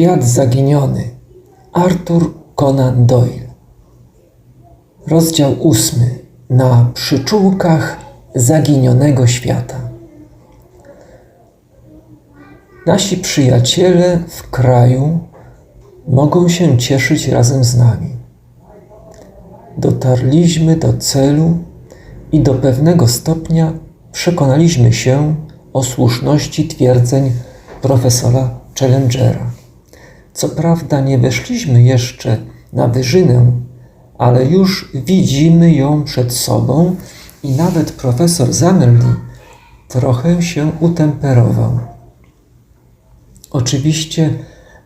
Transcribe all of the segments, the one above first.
Świat zaginiony. Arthur Conan Doyle. Rozdział ósmy. Na przyczółkach zaginionego świata. Nasi przyjaciele w kraju mogą się cieszyć razem z nami. Dotarliśmy do celu i do pewnego stopnia przekonaliśmy się o słuszności twierdzeń profesora Challengera. Co prawda nie weszliśmy jeszcze na wyżynę, ale już widzimy ją przed sobą i nawet profesor Zamerli trochę się utemperował. Oczywiście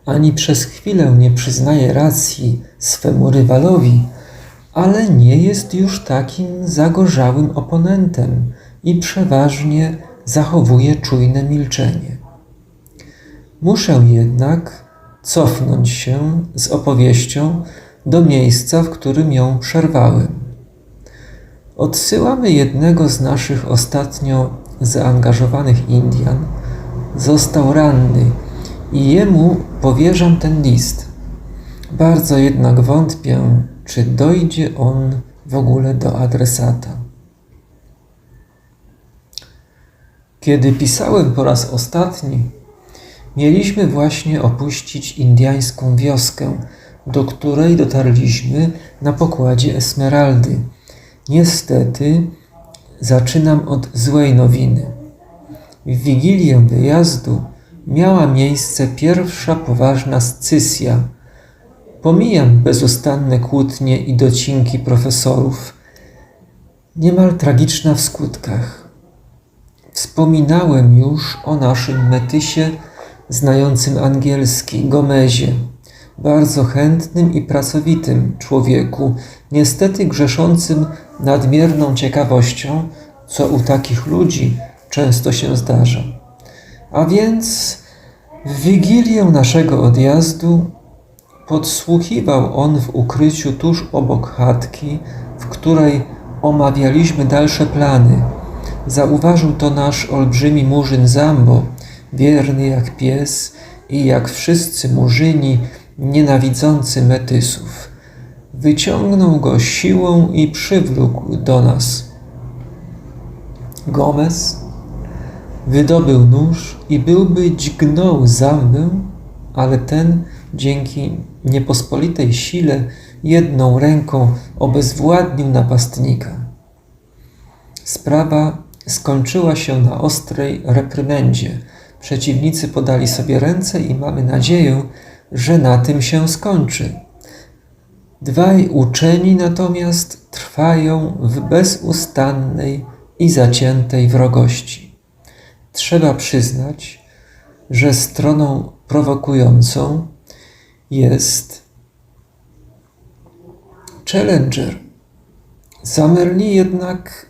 ani przez chwilę nie przyznaje racji swemu rywalowi, ale nie jest już takim zagorzałym oponentem i przeważnie zachowuje czujne milczenie. Muszę jednak cofnąć się z opowieścią do miejsca, w którym ją przerwałem. Odsyłamy jednego z naszych ostatnio zaangażowanych Indian. Został ranny i jemu powierzam ten list. Bardzo jednak wątpię, czy dojdzie on w ogóle do adresata. Kiedy pisałem po raz ostatni, mieliśmy właśnie opuścić indyjską wioskę, do której dotarliśmy na pokładzie Esmeraldy. Niestety zaczynam od złej nowiny. W wigilię wyjazdu miała miejsce pierwsza poważna scysja. Pomijam bezustanne kłótnie i docinki profesorów, niemal tragiczna w skutkach. Wspominałem już o naszym Metysie, znającym angielski, Gomezie, bardzo chętnym i pracowitym człowieku, niestety grzeszącym nadmierną ciekawością, co u takich ludzi często się zdarza. A więc w wigilię naszego odjazdu podsłuchiwał on w ukryciu tuż obok chatki, w której omawialiśmy dalsze plany. Zauważył to nasz olbrzymi murzyn Zambo, wierny jak pies i jak wszyscy murzyni nienawidzący metysów. Wyciągnął go siłą i przywlókł do nas. Gomez wydobył nóż i byłby dźgnął zambę, ale ten dzięki niepospolitej sile jedną ręką obezwładnił napastnika. Sprawa skończyła się na ostrej reprymendzie. Przeciwnicy podali sobie ręce i mamy nadzieję, że na tym się skończy. Dwaj uczeni natomiast trwają w bezustannej i zaciętej wrogości. Trzeba przyznać, że stroną prowokującą jest Challenger. Zamerli jednak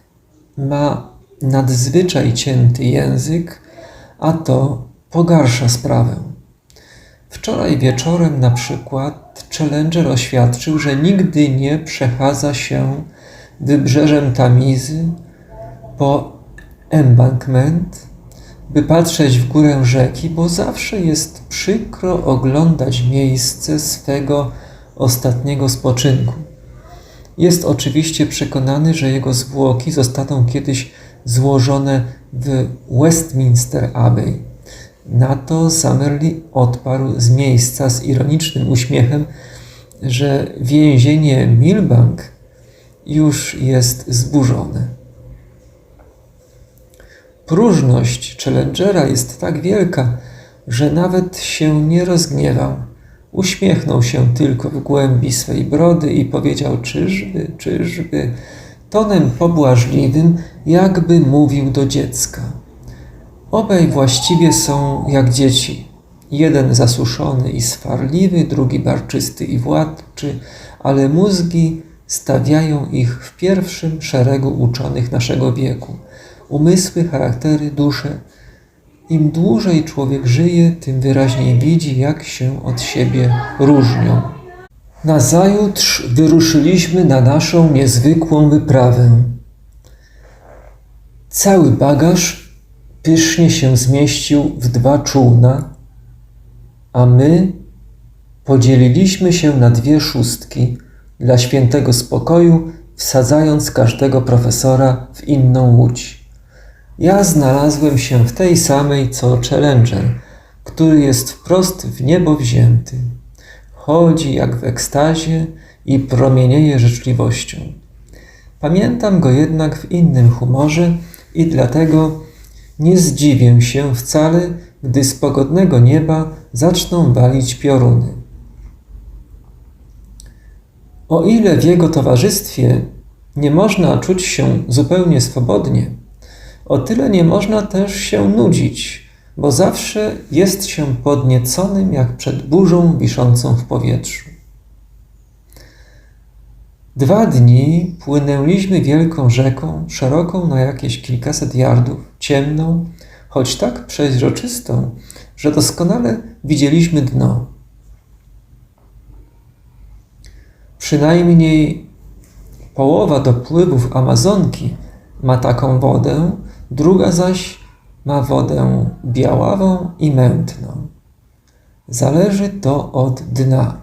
ma nadzwyczaj cięty język, a to pogarsza sprawę. Wczoraj wieczorem na przykład Challenger oświadczył, że nigdy nie przechadza się wybrzeżem Tamizy po embankment, by patrzeć w górę rzeki, bo zawsze jest przykro oglądać miejsce swego ostatniego spoczynku. Jest oczywiście przekonany, że jego zwłoki zostaną kiedyś złożone w Westminster Abbey. Na to Summerlee odparł z miejsca z ironicznym uśmiechem, że więzienie Milbank już jest zburzone. Próżność Challengera jest tak wielka, że nawet się nie rozgniewał. Uśmiechnął się tylko w głębi swej brody i powiedział: Czyżby, czyżby, tonem pobłażliwym, jakby mówił do dziecka. Obaj właściwie są jak dzieci. Jeden zasuszony i swarliwy, drugi barczysty i władczy, ale mózgi stawiają ich w pierwszym szeregu uczonych naszego wieku. Umysły, charaktery, dusze. Im dłużej człowiek żyje, tym wyraźniej widzi, jak się od siebie różnią. Nazajutrz wyruszyliśmy na naszą niezwykłą wyprawę. Cały bagaż pysznie się zmieścił w dwa czółna, a my Podzieliliśmy się na dwie szóstki dla świętego spokoju, wsadzając każdego profesora w inną łódź. Ja znalazłem się w tej samej co Challenger, który jest wprost w niebo wzięty. Chodzi jak w ekstazie i promienieje życzliwością. Pamiętam go jednak w innym humorze i dlatego nie zdziwię się wcale, gdy z pogodnego nieba zaczną walić pioruny. O ile w jego towarzystwie nie można czuć się zupełnie swobodnie, o tyle nie można też się nudzić, bo zawsze jest się podnieconym jak przed burzą wiszącą w powietrzu. Dwa dni płynęliśmy wielką rzeką, szeroką na jakieś kilkaset yardów, ciemną, choć tak przeźroczystą, że doskonale widzieliśmy dno. Przynajmniej połowa dopływów Amazonki ma taką wodę, druga zaś ma wodę białawą i mętną. Zależy to od dna.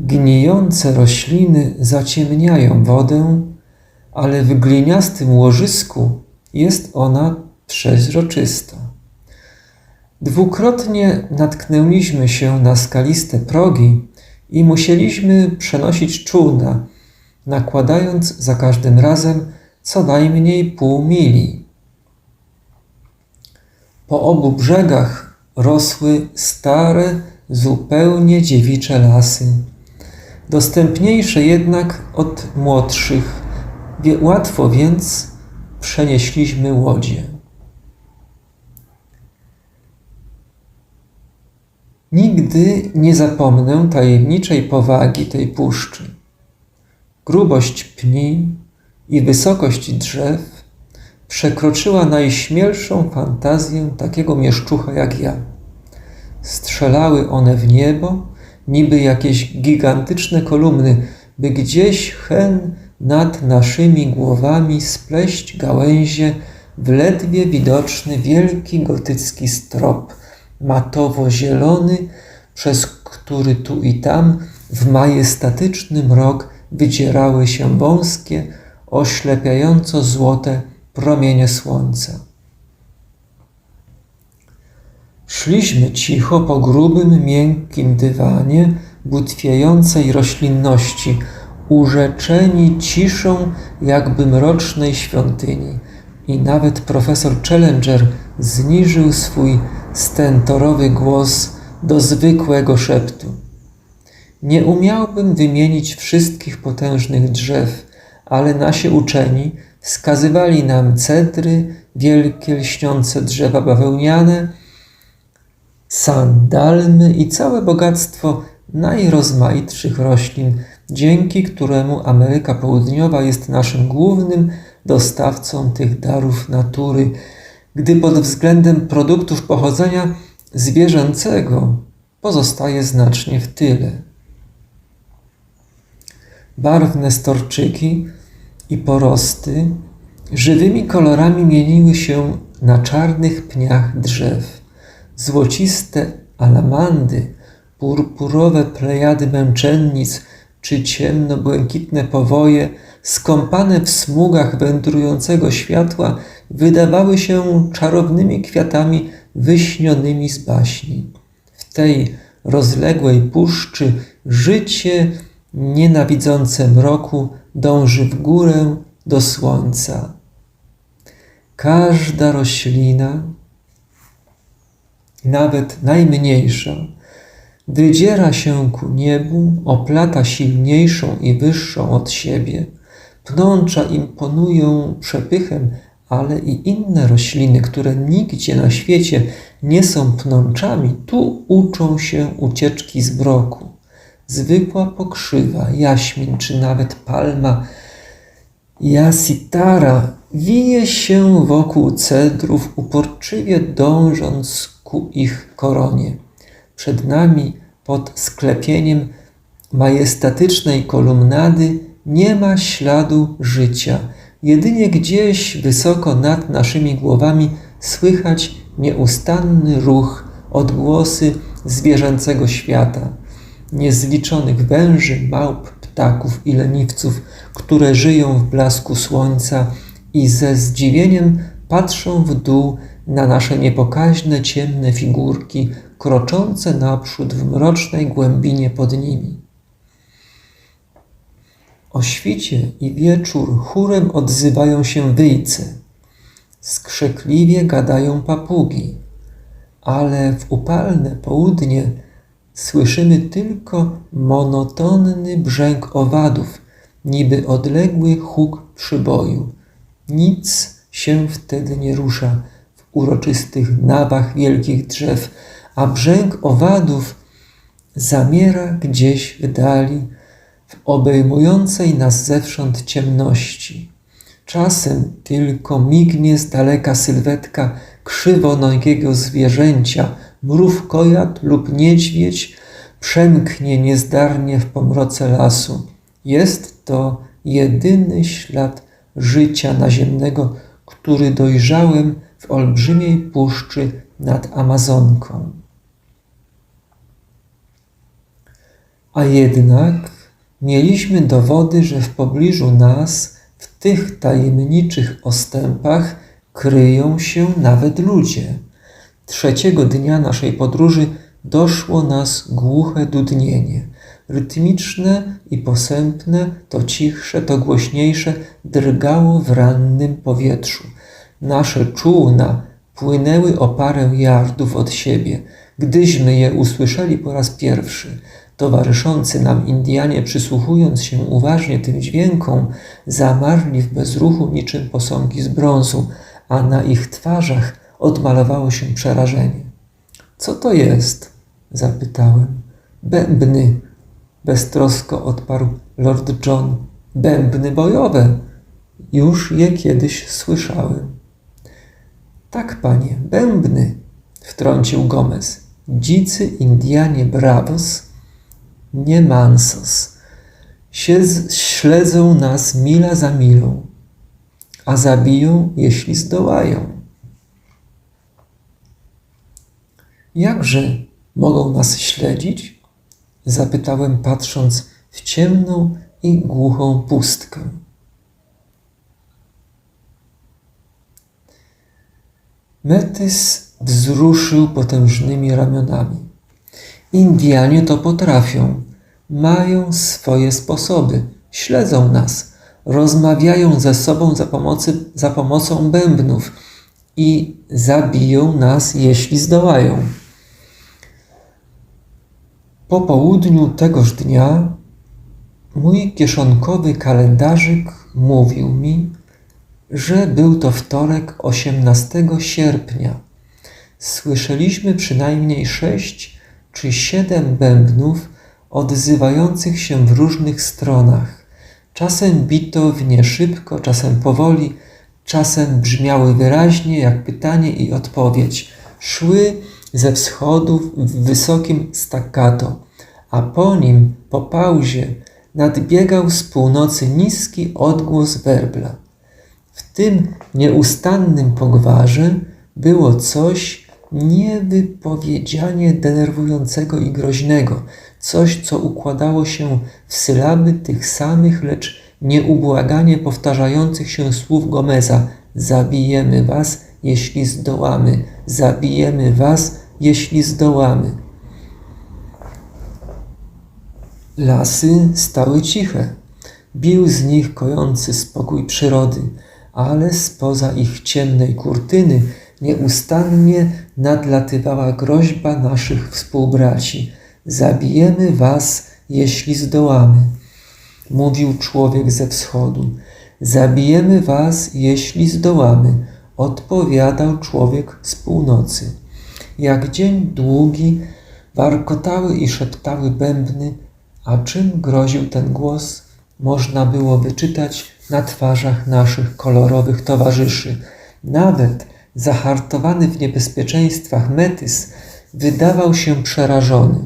Gnijące rośliny zaciemniają wodę, ale w gliniastym łożysku jest ona przezroczysta. Dwukrotnie natknęliśmy się na skaliste progi i musieliśmy przenosić czółna, nakładając za każdym razem co najmniej pół mili. Po obu brzegach rosły stare, zupełnie dziewicze lasy, dostępniejsze jednak od młodszych. Łatwo więc przenieśliśmy łodzie. Nigdy nie zapomnę tajemniczej powagi tej puszczy. Grubość pni i wysokość drzew przekroczyła najśmielszą fantazję takiego mieszczucha jak ja. Strzelały one w niebo, niby jakieś gigantyczne kolumny, by gdzieś hen nad naszymi głowami spleść gałęzie w ledwie widoczny wielki gotycki strop, matowo-zielony, przez który tu i tam w majestatyczny mrok wydzierały się wąskie, oślepiająco złote promienie słońca. Szliśmy cicho po grubym, miękkim dywanie butwiejącej roślinności, urzeczeni ciszą jakby mrocznej świątyni. I nawet profesor Challenger zniżył swój stentorowy głos do zwykłego szeptu. Nie umiałbym wymienić wszystkich potężnych drzew, ale nasi uczeni wskazywali nam cedry, wielkie lśniące drzewa bawełniane, sandalmy i całe bogactwo najrozmaitszych roślin, dzięki któremu Ameryka Południowa jest naszym głównym dostawcą tych darów natury, gdy pod względem produktów pochodzenia zwierzęcego pozostaje znacznie w tyle. Barwne storczyki i porosty żywymi kolorami mieniły się na czarnych pniach drzew. Złociste alamandy, purpurowe plejady męczennic czy ciemno-błękitne powoje, skąpane w smugach wędrującego światła, wydawały się czarownymi kwiatami wyśnionymi z baśni. W tej rozległej puszczy życie nienawidzące mroku dąży w górę do słońca. Każda roślina, nawet najmniejsza, wydziera się ku niebu, oplata silniejszą i wyższą od siebie. Pnącza imponują przepychem, ale i inne rośliny, które nigdzie na świecie nie są pnączami, tu uczą się ucieczki z broku. Zwykła pokrzywa, jaśmin czy nawet palma jasitara wije się wokół cedrów, uporczywie dążąc ku ich koronie. Przed nami, pod sklepieniem majestatycznej kolumnady, nie ma śladu życia. Jedynie gdzieś wysoko nad naszymi głowami słychać nieustanny ruch, odgłosy zwierzęcego świata. Niezliczonych węży, małp, ptaków i leniwców, które żyją w blasku słońca i ze zdziwieniem patrzą w dół na nasze niepokaźne, ciemne figurki, kroczące naprzód w mrocznej głębinie pod nimi. O świcie i wieczór chórem odzywają się wyjce. Skrzekliwie gadają papugi, ale w upalne południe słyszymy tylko monotonny brzęk owadów, niby odległy huk przyboju. Nic się wtedy nie rusza w uroczystych nawach wielkich drzew, a brzęk owadów zamiera gdzieś w dali, w obejmującej nas zewsząd ciemności. Czasem tylko mignie z daleka sylwetka krzywonogiego zwierzęcia, mrówkojad lub niedźwiedź przemknie niezdarnie w pomroce lasu. Jest to jedyny ślad życia naziemnego, który dojrzałem w olbrzymiej puszczy nad Amazonką. A jednak mieliśmy dowody, że w pobliżu nas, w tych tajemniczych ostępach, kryją się nawet ludzie. Trzeciego dnia naszej podróży doszło nas głuche dudnienie. Rytmiczne i posępne, to cichsze, to głośniejsze, drgało w rannym powietrzu. Nasze czółna płynęły o parę yardów od siebie. Gdyśmy je usłyszeli po raz pierwszy, towarzyszący nam Indianie, przysłuchując się uważnie tym dźwiękom, zamarli w bezruchu niczym posągi z brązu, a na ich twarzach odmalowało się przerażenie. Co to jest? zapytałem. Bębny, beztrosko odparł Lord John. Bębny bojowe. Już je kiedyś słyszałem. Tak, panie, bębny, wtrącił Gomez. Dzicy Indianie bravos, nie mansos. Siedz, śledzą nas mila za milą, a zabiją, jeśli zdołają. Jakże mogą nas śledzić? Zapytałem, patrząc w ciemną i głuchą pustkę. Metys wzruszył potężnymi ramionami. Indianie to potrafią, mają swoje sposoby, śledzą nas, rozmawiają ze sobą za, pomocy, za pomocą bębnów i zabiją nas, jeśli zdołają. Po południu tegoż dnia mój kieszonkowy kalendarzyk mówił mi, że był to wtorek 18 sierpnia. Słyszeliśmy przynajmniej sześć czy siedem bębnów odzywających się w różnych stronach. Czasem bito w nie szybko, czasem powoli, czasem brzmiały wyraźnie jak pytanie i odpowiedź. Szły ze wschodu w wysokim staccato, a po nim, po pauzie, nadbiegał z północy niski odgłos werbla. W tym nieustannym pogwarze było coś niewypowiedzianie denerwującego i groźnego, coś, co układało się w sylaby tych samych, lecz nieubłaganie powtarzających się słów Gomeza: Zabijemy was, jeśli zdołamy, zabijemy was, jeśli zdołamy. Lasy stały ciche. Bił z nich kojący spokój przyrody ale spoza ich ciemnej kurtyny nieustannie nadlatywała groźba naszych współbraci. Zabijemy was, jeśli zdołamy. Mówił człowiek ze wschodu. Zabijemy was, jeśli zdołamy. Odpowiadał człowiek z północy. Jak dzień długi warkotały i szeptały bębny, a czym groził ten głos, można było wyczytać na twarzach naszych kolorowych towarzyszy. Nawet zahartowany w niebezpieczeństwach Metys wydawał się przerażony.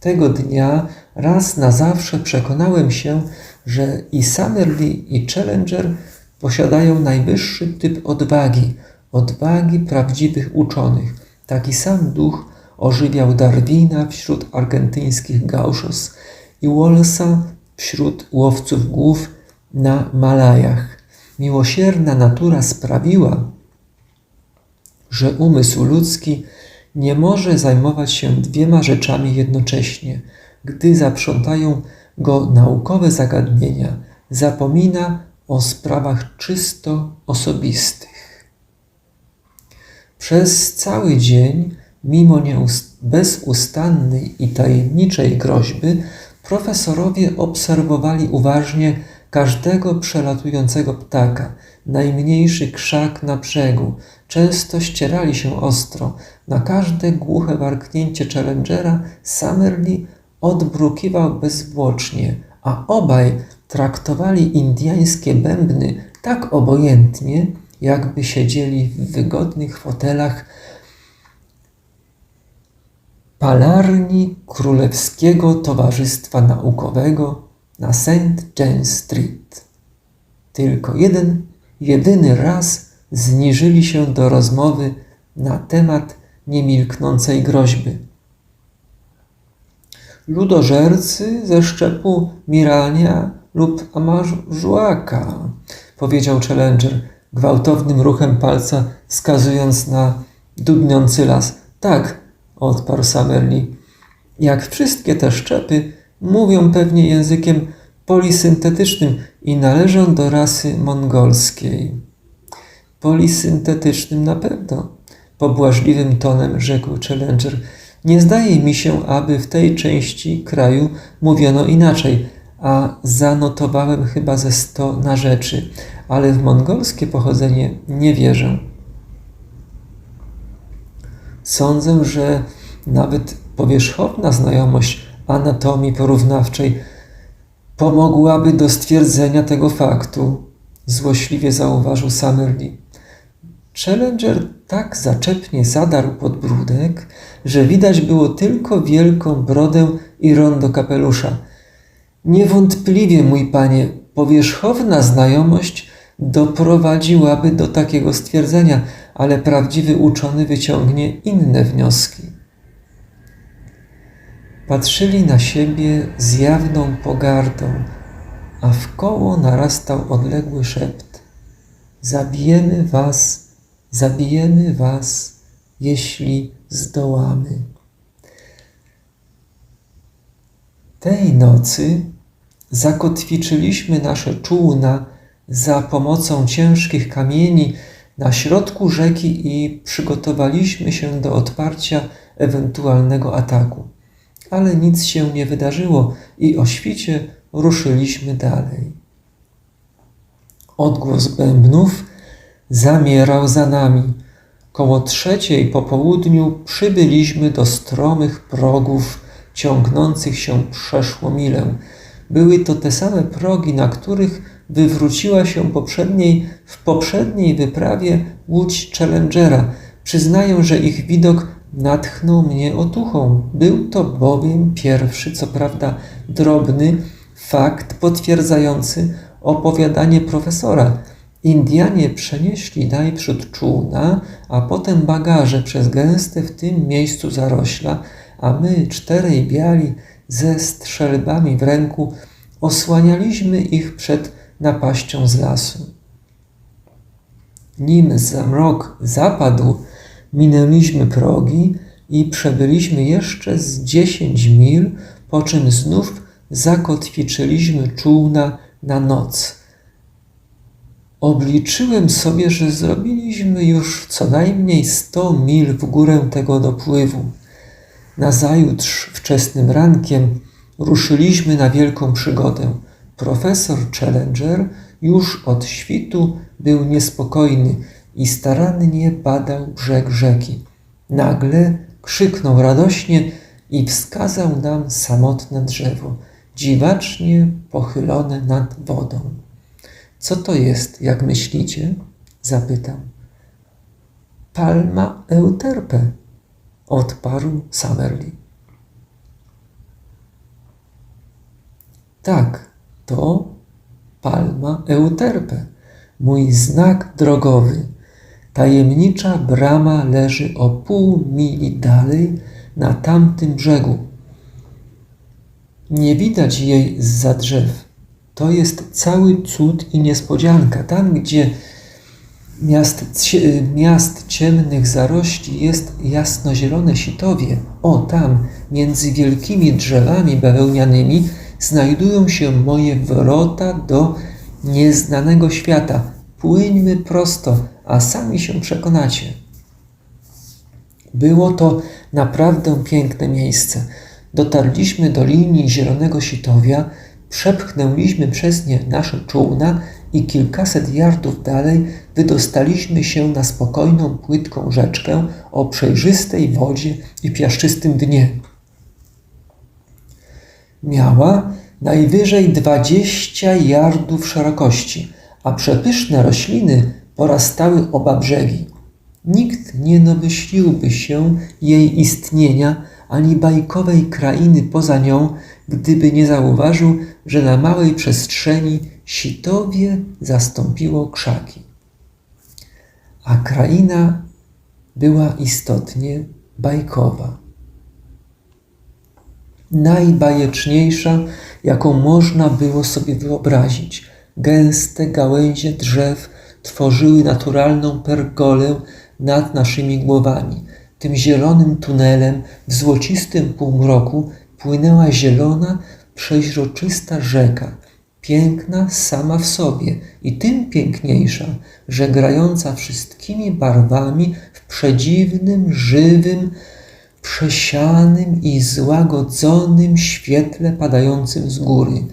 Tego dnia raz na zawsze przekonałem się, że i Summerlee i Challenger posiadają najwyższy typ odwagi, odwagi prawdziwych uczonych, taki sam duch, ożywiał Darwina wśród argentyńskich gauchos i Wallsa wśród łowców głów na Malajach. Miłosierna natura sprawiła, że umysł ludzki nie może zajmować się dwiema rzeczami jednocześnie. Gdy zaprzątają go naukowe zagadnienia, zapomina o sprawach czysto osobistych. Przez cały dzień, mimo bezustannej i tajemniczej groźby, profesorowie obserwowali uważnie każdego przelatującego ptaka, najmniejszy krzak na brzegu. Często ścierali się ostro. Na każde głuche warknięcie Challengera Summerlee odbrukiwał bezwłocznie, a obaj traktowali indiańskie bębny tak obojętnie, jakby siedzieli w wygodnych fotelach palarni Królewskiego Towarzystwa Naukowego na St. James Street. Tylko jeden, jedyny raz zniżyli się do rozmowy na temat niemilknącej groźby. Ludożercy ze szczepu Mirania lub Amażuaka, powiedział Challenger gwałtownym ruchem palca, wskazując na dudniący las. Tak, odparł Summerlee. Jak wszystkie te szczepy, mówią pewnie językiem polisyntetycznym i należą do rasy mongolskiej. Polisyntetycznym na pewno, pobłażliwym tonem rzekł Challenger. Nie zdaje mi się, aby w tej części kraju mówiono inaczej, a zanotowałem chyba ze sto na rzeczy, ale w mongolskie pochodzenie nie wierzę. Sądzę, że nawet powierzchowna znajomość anatomii porównawczej pomogłaby do stwierdzenia tego faktu, złośliwie zauważył Summerlee. Challenger tak zaczepnie zadarł podbródek, że widać było tylko wielką brodę i rondo kapelusza. Niewątpliwie, mój panie, powierzchowna znajomość doprowadziłaby do takiego stwierdzenia, ale prawdziwy uczony wyciągnie inne wnioski. Patrzyli na siebie z jawną pogardą, a w koło narastał odległy szept. Zabijemy was, zabijemy was, jeśli zdołamy. Tej nocy zakotwiczyliśmy nasze czółna za pomocą ciężkich kamieni na środku rzeki i przygotowaliśmy się do odparcia ewentualnego ataku. Ale nic się nie wydarzyło i o świcie ruszyliśmy dalej. Odgłos bębnów zamierał za nami. Koło trzeciej po południu przybyliśmy do stromych progów ciągnących się przeszło milę. Były to te same progi, na których wywróciła się poprzedniej, w poprzedniej wyprawie łódź Challengera. Przyznaję, że ich widok natchnął mnie otuchą. Był to bowiem pierwszy, co prawda drobny, fakt potwierdzający opowiadanie profesora. Indianie przenieśli najprzód czółna, a potem bagaże przez gęste w tym miejscu zarośla, a my, czterej biali, ze strzelbami w ręku, osłanialiśmy ich przed napaścią z lasu. Nim zamrok zapadł, minęliśmy progi i przebyliśmy jeszcze z dziesięć mil, po czym znów zakotwiczyliśmy czółna na noc. Obliczyłem sobie, że zrobiliśmy już co najmniej sto mil w górę tego dopływu. Nazajutrz wczesnym rankiem ruszyliśmy na wielką przygodę. Profesor Challenger już od świtu był niespokojny i starannie badał brzeg rzeki. Nagle krzyknął radośnie i wskazał nam samotne drzewo, dziwacznie pochylone nad wodą. Co to jest, jak myślicie? zapytał. Palma euterpe, odparł Summerlee. Tak, to palma euterpe, mój znak drogowy. Tajemnicza brama leży o pół mili dalej, na tamtym brzegu. Nie widać jej zza drzew. To jest cały cud i niespodzianka. Tam, gdzie miast, miast ciemnych zarości jest jasnozielone sitowie. O, tam, między wielkimi drzewami bawełnianymi, znajdują się moje wrota do nieznanego świata. Płyńmy prosto, a sami się przekonacie. Było to naprawdę piękne miejsce. Dotarliśmy do linii zielonego sitowia, przepchnęliśmy przez nie nasze czółna i kilkaset yardów dalej wydostaliśmy się na spokojną, płytką rzeczkę o przejrzystej wodzie i piaszczystym dnie. Miała najwyżej dwadzieścia yardów szerokości, a przepyszne rośliny porastały oba brzegi. Nikt nie domyśliłby się jej istnienia ani bajkowej krainy poza nią, gdyby nie zauważył, że na małej przestrzeni sitowie zastąpiło krzaki. A kraina była istotnie bajkowa. Najbajeczniejsza, jaką można było sobie wyobrazić. Gęste gałęzie drzew tworzyły naturalną pergolę nad naszymi głowami. Tym zielonym tunelem w złocistym półmroku płynęła zielona, przeźroczysta rzeka, piękna sama w sobie i tym piękniejsza, że grająca wszystkimi barwami w przedziwnym, żywym, przesianym i złagodzonym świetle padającym z góry,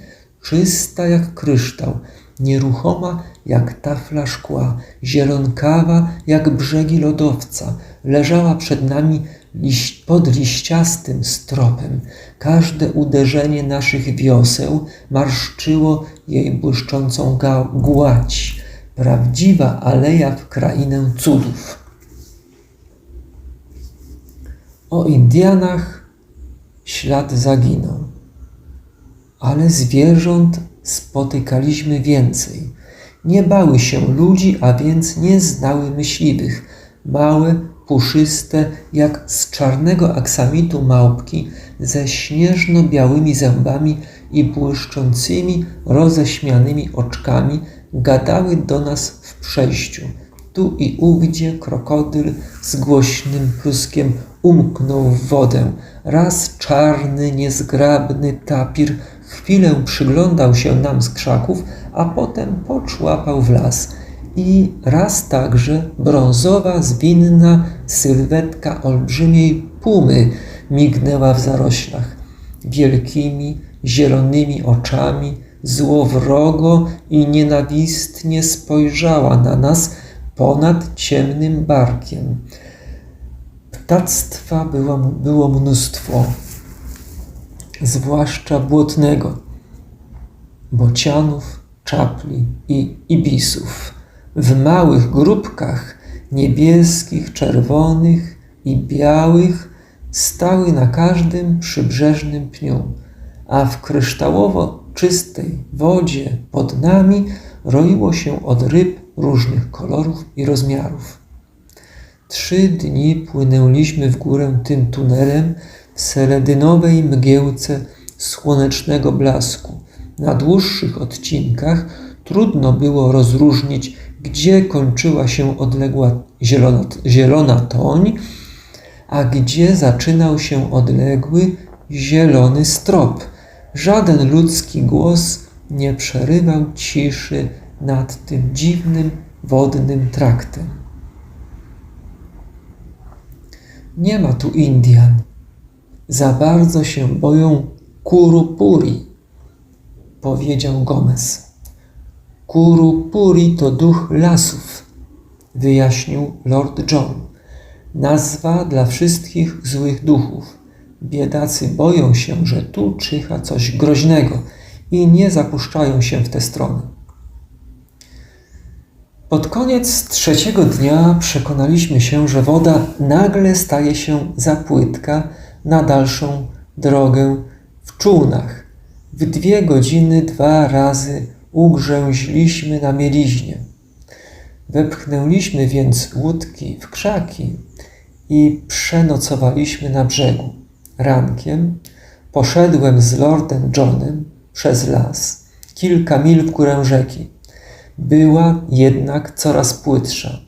czysta jak kryształ, nieruchoma jak tafla szkła, zielonkawa jak brzegi lodowca, leżała przed nami liść, pod liściastym stropem. Każde uderzenie naszych wioseł marszczyło jej błyszczącą gładź. Prawdziwa aleja w krainę cudów. O Indianach ślad zaginął, ale zwierząt spotykaliśmy więcej. Nie bały się ludzi, a więc nie znały myśliwych. Małe, puszyste, jak z czarnego aksamitu małpki, ze śnieżno-białymi zębami i błyszczącymi, roześmianymi oczkami, gadały do nas w przejściu. Tu i ówdzie krokodyl z głośnym pluskiem umknął w wodę. Raz czarny, niezgrabny tapir chwilę przyglądał się nam z krzaków, a potem poczłapał w las. I raz także brązowa, zwinna sylwetka olbrzymiej pumy mignęła w zaroślach. Wielkimi, zielonymi oczami, złowrogo i nienawistnie spojrzała na nas ponad ciemnym barkiem. Ptactwa było, było mnóstwo, zwłaszcza błotnego, bocianów, czapli i ibisów. W małych grupkach niebieskich, czerwonych i białych stały na każdym przybrzeżnym pniu, a w kryształowo czystej wodzie pod nami roiło się od ryb różnych kolorów i rozmiarów. Trzy dni płynęliśmy w górę tym tunelem w seledynowej mgiełce słonecznego blasku. Na dłuższych odcinkach trudno było rozróżnić, gdzie kończyła się odległa zielona, zielona toń, a gdzie zaczynał się odległy zielony strop. Żaden ludzki głos nie przerywał ciszy nad tym dziwnym wodnym traktem. Nie ma tu Indian. Za bardzo się boją Kurupuri, powiedział Gomez. Kurupuri to duch lasów, wyjaśnił Lord John. Nazwa dla wszystkich złych duchów. Biedacy boją się, że tu czyha coś groźnego i nie zapuszczają się w tę stronę. Pod koniec trzeciego dnia przekonaliśmy się, że woda nagle staje się za płytka na dalszą drogę w czółnach. W dwie godziny dwa razy ugrzęźliśmy na mieliźnie. Wepchnęliśmy więc łódki w krzaki i przenocowaliśmy na brzegu. Rankiem poszedłem z Lordem Johnem przez las, kilka mil w górę rzeki. Była jednak coraz płytsza.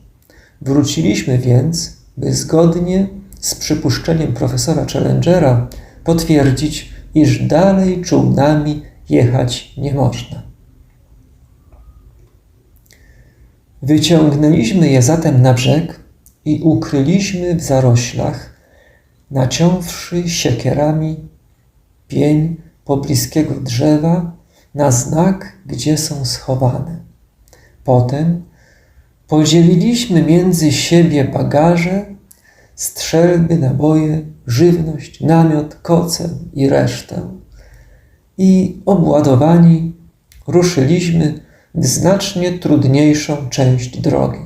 Wróciliśmy więc, by zgodnie z przypuszczeniem profesora Challengera potwierdzić, iż dalej czółnami jechać nie można. Wyciągnęliśmy je zatem na brzeg i ukryliśmy w zaroślach, naciąwszy siekierami pień pobliskiego drzewa na znak, gdzie są schowane. Potem podzieliliśmy między siebie bagaże, strzelby, naboje, żywność, namiot, koce i resztę. I obładowani ruszyliśmy w znacznie trudniejszą część drogi.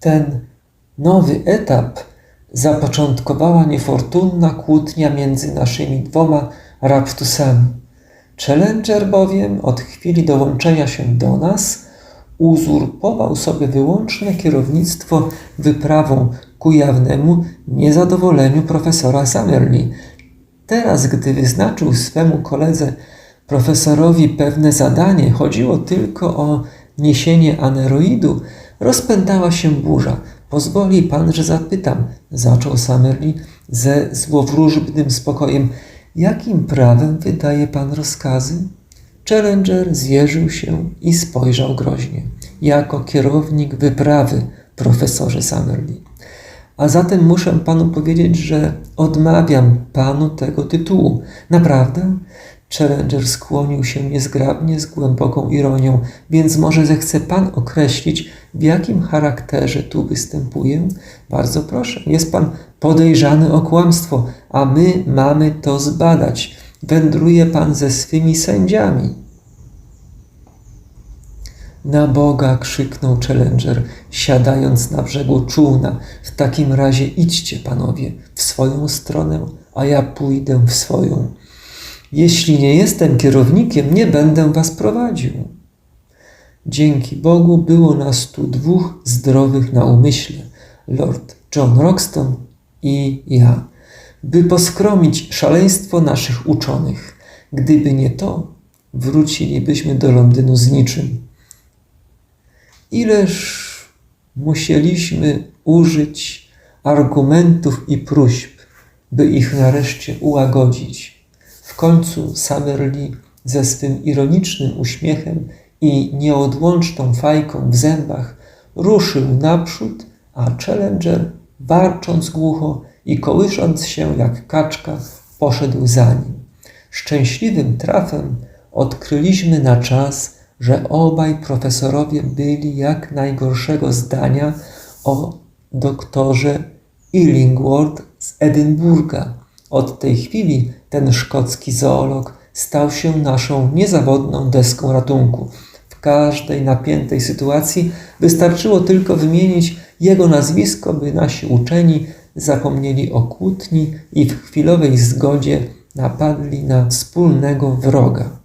Ten nowy etap zapoczątkowała niefortunna kłótnia między naszymi dwoma raptusami. Challenger bowiem od chwili dołączenia się do nas uzurpował sobie wyłączne kierownictwo wyprawą ku jawnemu niezadowoleniu profesora Summerlee. Teraz, gdy wyznaczył swemu koledze profesorowi pewne zadanie, chodziło tylko o niesienie aneroidu, rozpętała się burza. Pozwoli pan, że zapytam, zaczął Summerlee ze złowróżbnym spokojem. Jakim prawem wydaje pan rozkazy? Challenger zjeżył się i spojrzał groźnie. Jako kierownik wyprawy, profesorze Summerlee. A zatem muszę panu powiedzieć, że odmawiam panu tego tytułu. Naprawdę? Challenger skłonił się niezgrabnie z głęboką ironią, więc może zechce pan określić, w jakim charakterze tu występuję? Bardzo proszę, jest pan podejrzany o kłamstwo, a my mamy to zbadać. Wędruje pan ze swymi sędziami. Na Boga! krzyknął Challenger, siadając na brzegu czółna. W takim razie idźcie, panowie, w swoją stronę, a ja pójdę w swoją. Jeśli nie jestem kierownikiem, nie będę was prowadził. Dzięki Bogu było nas tu dwóch zdrowych na umyśle, Lord John Roxton i ja, by poskromić szaleństwo naszych uczonych. Gdyby nie to, wrócilibyśmy do Londynu z niczym. Ileż musieliśmy użyć argumentów i próśb, by ich nareszcie ułagodzić. Końcu Summerlee ze swym ironicznym uśmiechem i nieodłączną fajką w zębach ruszył naprzód, a Challenger, warcząc głucho i kołysząc się jak kaczka, poszedł za nim. Szczęśliwym trafem odkryliśmy na czas, że obaj profesorowie byli jak najgorszego zdania o doktorze Illingworth z Edynburga. Od tej chwili ten szkocki zoolog stał się naszą niezawodną deską ratunku. W każdej napiętej sytuacji wystarczyło tylko wymienić jego nazwisko, by nasi uczeni zapomnieli o kłótni i w chwilowej zgodzie napadli na wspólnego wroga.